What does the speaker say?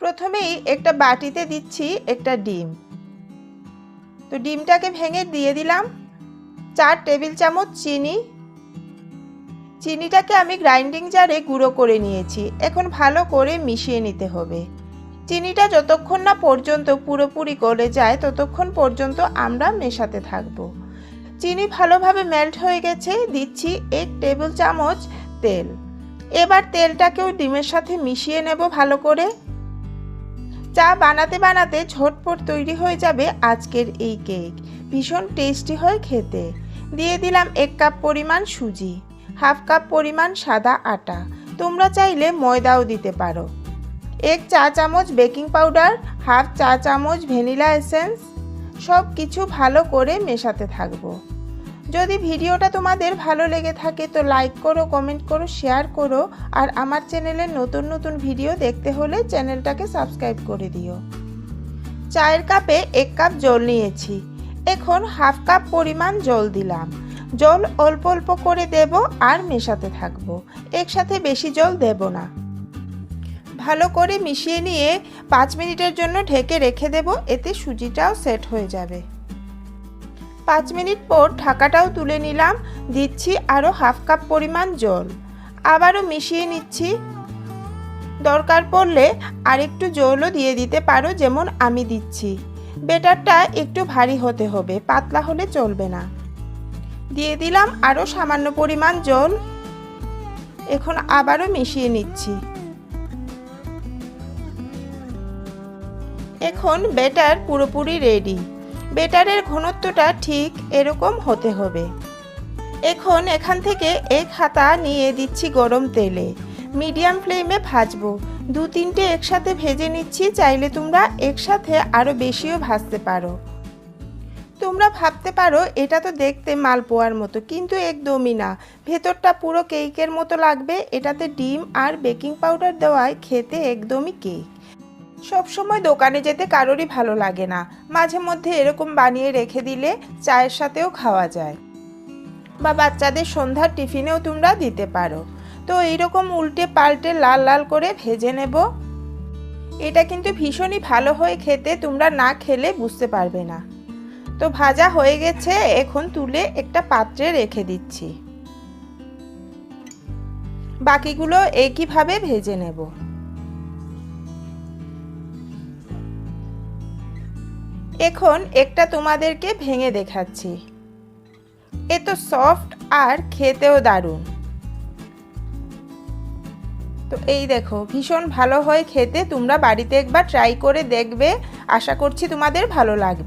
প্রথমেই একটা বাটিতে দিচ্ছি একটা ডিম। তো ডিমটাকে ভেঙে দিয়ে দিলাম চার টেবিল চামচ চিনি। চিনিটাকে আমি গ্রাইন্ডিং জারে গুঁড়ো করে নিয়েছি, এখন ভালো করে মিশিয়ে নিতে হবে। চিনিটা যতক্ষণ না পর্যন্ত পুরোপুরি গলে যায়, ততক্ষণ পর্যন্ত আমরা মেশাতে থাকব। চিনি ভালোভাবে মেল্ট হয়ে গেছে, দিচ্ছি এক টেবিল চামচ তেল। এবার তেলটাকেও ডিমের সাথে মিশিয়ে নেব ভালো করে। চা বানাতে বানাতে ঝটপট তৈরি হয়ে যাবে আজকের এই কেক। ভীষণ টেস্টি হয় খেতে। দিয়ে দিলাম এক কাপ পরিমাণ সুজি হাফ কাপ পরিমাণ সাদা আটা। তোমরা চাইলে ময়দাও দিতে পারো। এক চা চামচ বেকিং পাউডার হাফ চা চামচ ভ্যানিলা এসেন্স সব কিছু ভালো করে মেশাতে থাকব। যদি ভিডিওটা তোমাদের ভালো লেগে থাকে তো লাইক করো কমেন্ট করো শেয়ার করো, আর আমার চ্যানেলের নতুন নতুন ভিডিও দেখতে হলে চ্যানেলটাকে সাবস্ক্রাইব করে দিও। চায়ের কাপে এক কাপ জল নিয়েছি। এখন হাফ কাপ পরিমাণ জল দিলাম। জল অল্প অল্প করে দেব আর মেশাতে থাকব। একসাথে বেশি জল দেব না। ভালো করে মিশিয়ে নিয়ে পাঁচ মিনিটের জন্য ঢেকে রেখে দেব, এতে সুজিটাও সেট হয়ে যাবে। পাঁচ মিনিট পর ঢাকাটাও তুলে নিলাম, দিচ্ছি আরও হাফ কাপ পরিমাণ জল। আবারও মিশিয়ে নিচ্ছি। দরকার পড়লে আরেকটু জলও দিয়ে দিতে পারো যেমন আমি দিচ্ছি। বেটারটা একটু ভারী হতে হবে, পাতলা হলে চলবে না। দিয়ে দিলাম আরও সামান্য পরিমাণ জল। এখন আবারও মিশিয়ে নিচ্ছি। এখন বেটার পুরোপুরি রেডি। বেটারের ঘনত্বটা ঠিক এরকম হতে হবে। এখন এখান থেকে এক হাতা নিয়ে দিচ্ছি গরম তেলে। মিডিয়াম ফ্লেমে ভাজবো। দু তিনটে একসাথে ভেজে নিচ্ছি, চাইলে তোমরা একসাথে আরও বেশিও ভাজতে পারো। তোমরা ভাবতে পারো, এটা তো দেখতে মালপোয়ার মতো, কিন্তু একদমই না। ভেতরটা পুরো কেকের মতো লাগবে, এটাতে ডিম আর বেকিং পাউডার দেওয়ায় খেতে একদমই কেক। সবসময় দোকানে যেতে কারোরই ভালো লাগে না। মাঝে মধ্যে এরকম বানিয়ে রেখে দিলে চায়ের সাথেও খাওয়া যায়। বা বাচ্চাদের সন্ধ্যার টিফিনেও তোমরা দিতে পারো। তো এইরকম উল্টে পাল্টে লাল লাল করে ভেজে নেব। এটা কিন্তু ভীষণই ভালো হয়ে খেতে তোমরা না খেলে বুঝতে পারবে না। তো ভাজা হয়ে গেছে, এখন তুলে একটা পাত্রে রেখে দিচ্ছি। বাকিগুলো একইভাবে ভেজে নেব। এখন একটা তোমাদেরকে ভেঙে দেখাচ্ছি। এ তো সফট আর খেতেও দারুণ। তো এই দেখো, ভীষণ ভালো হয় খেতে, তোমরা বাড়িতে একবার ট্রাই করে দেখবে, আশা করছি তোমাদের ভালো লাগবে।